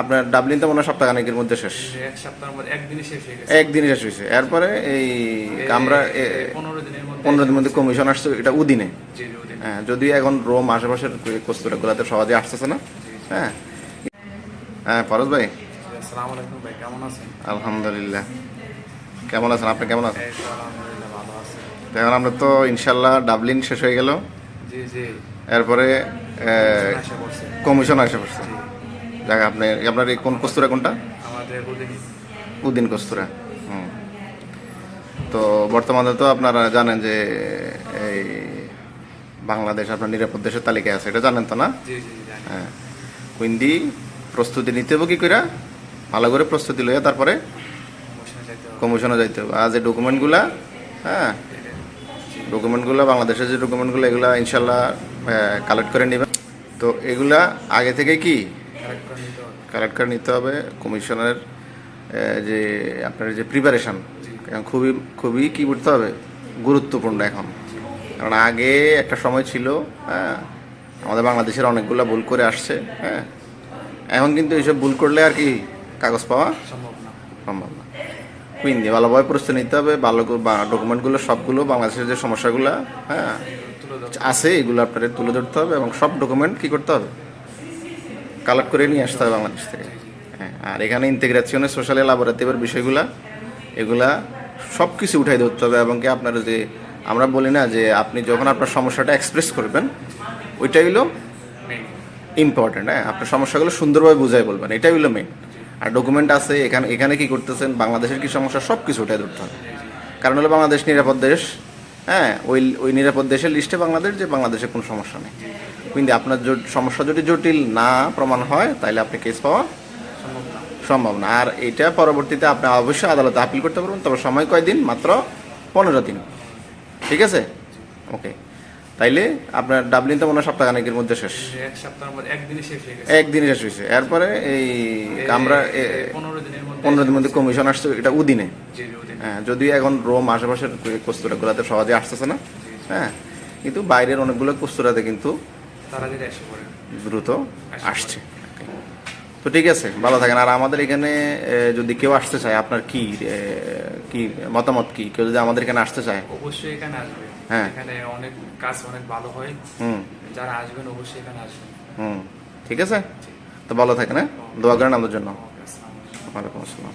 আপনার ডাবলিন তো মনে হয় সপ্তাহখানেকের মধ্যে শেষ। এক সপ্তাহের মধ্যে একদিনই শেষ হয়ে গেছে। একদিনই শেষ হয়েছে। এরপরে এই আমরা পনেরো দিনের মধ্যে পনেরো দিনের মধ্যে কমিশন আসছে এটা উদিনে। হ্যাঁ যদিও এখন রোম আশেপাশের কস্তুরাগুলাতে সহজে আসতেছে না। হ্যাঁ। হ্যাঁ ফরজ ভাই। আসসালামু আলাইকুম ভাই কেমন আছেন? আলহামদুলিল্লাহ। কেমন আছেন আপনি? কেমন আছেন? এখন আমরা তো ইনশাল্লাহ ডাবলিন শেষ হয়ে গেল। জি জি। এরপরে কমিশন আসে পড়ছে। দেখ আপনি আপনার এই কোন কস্তুরা কোনটা? আমাদের উদ্দিন কস্তুরা। হুম। তো বর্তমানে তো আপনারা জানেন যে এই বাংলাদেশ আপনার নিরাপদ দেশের তালিকায় আছে এটা জানেন তো না? হ্যাঁ। কুইন্দি প্রস্তুতি নিতে হবে কি কইরা? ভালো করে প্রস্তুতি লইয়া তারপরে কমিশনে যাইতে হবে। আর যে ডকুমেন্টগুলা হ্যাঁ ডকুমেন্টগুলো বাংলাদেশের যে ডকুমেন্টগুলো এগুলা ইনশাল্লাহ কালেক্ট করে নেবেন। তো এগুলা আগে থেকে কি? কারেক্ট নিতে হবে কালেক্ট করে নিতে হবে কমিশনের যে আপনার যে প্রিপারেশন খুবই খুবই কি করতে হবে? গুরুত্বপূর্ণ এখন। কারণ আগে একটা সময় ছিল হ্যাঁ আমাদের বাংলাদেশের অনেকগুলো ভুল করে আসছে হ্যাঁ। এখন কিন্তু এইসব ভুল করলে আর কি কাগজ পাওয়া সম্ভব না। সম্ভব না। কুইন্দি ভালোভাবে প্রস্তুতি নিতে হবে ভালো ডকুমেন্টগুলো সবগুলো বাংলাদেশের যে সমস্যাগুলো হ্যাঁ আছে এগুলো আপনাদের তুলে ধরতে হবে এবং সব ডকুমেন্ট কি করতে হবে? কালেক্ট করে নিয়ে আসতে হবে বাংলাদেশ থেকে। হ্যাঁ আর এখানে ইন্টিগ্রেশনের সোশ্যাল লাবোরেটিভের বিষয়গুলা, এগুলা সব কিছু উঠাই ধরতে হবে এবং কি আপনার যে, আমরা বলি না যে আপনি যখন আপনার সমস্যাটা এক্সপ্রেস করবেন, ওইটাই হলো ইম্পর্টেন্ট হ্যাঁ আপনার সমস্যাগুলো সুন্দরভাবে বুঝাই বলবেন, এটাই হলো মেন আর ডকুমেন্ট আছে, এখানে এখানে কি করতেছেন, বাংলাদেশের কি সমস্যা সব কিছু উঠাই ধরতে হবে। কারণ হলো বাংলাদেশ নিরাপদ দেশ হ্যাঁ ওই ওই নিরাপদ দেশের লিস্টে বাংলাদেশ যে বাংলাদেশে কোনো সমস্যা নেই। কিন্তু আপনার সমস্যা যদি জটিল না প্রমাণ হয়, তাহলে আপনি কেস পাওয়া সম্ভব না। আর এটা পরবর্তীতে আপনি অবশ্যই আদালতে আপিল করতে পারবেন, তবে সময় কয়দিন? মাত্র পনেরো দিন। ঠিক আছে? ওকে তাইলে আপনার ডাবলিন তো মনে হয় সপ্তাহখানেকের মধ্যে শেষ। যে এক সপ্তাহের মধ্যে একদিনই শেষ হয়ে গেছে। একদিনই শেষ হয়েছে। এরপরে এই আমরা পনেরো দিনের মধ্যে কমিশন আসছে এটা উদিনে। হ্যাঁ যদিও এখন রোম আশেপাশের কস্তুরাগুলাতে সহজে আসতেছে না। হ্যাঁ কিন্তু বাইরের অনেকগুলো কস্তুরাতে কিন্তু দ্রুত আসছে। তো ঠিক আছে ভালো থাকেন। আর আমাদের এখানে যদি কেউ আসতে চায় আপনার কি কি মতামত কি? কেউ যদি আমাদের এখানে আসতে চায়? অবশ্যই এখানে আসবে। এখানে অনেক কাজ অনেক ভালো হয়। হুম। যারা আসবেন অবশ্যই এখানে আসবেন। হুম। ঠিক আছে? তো ভালো থাকেন হ্যাঁ? দোয়া করেন আমাদের জন্য। ওয়ালাইকুম আসসালাম।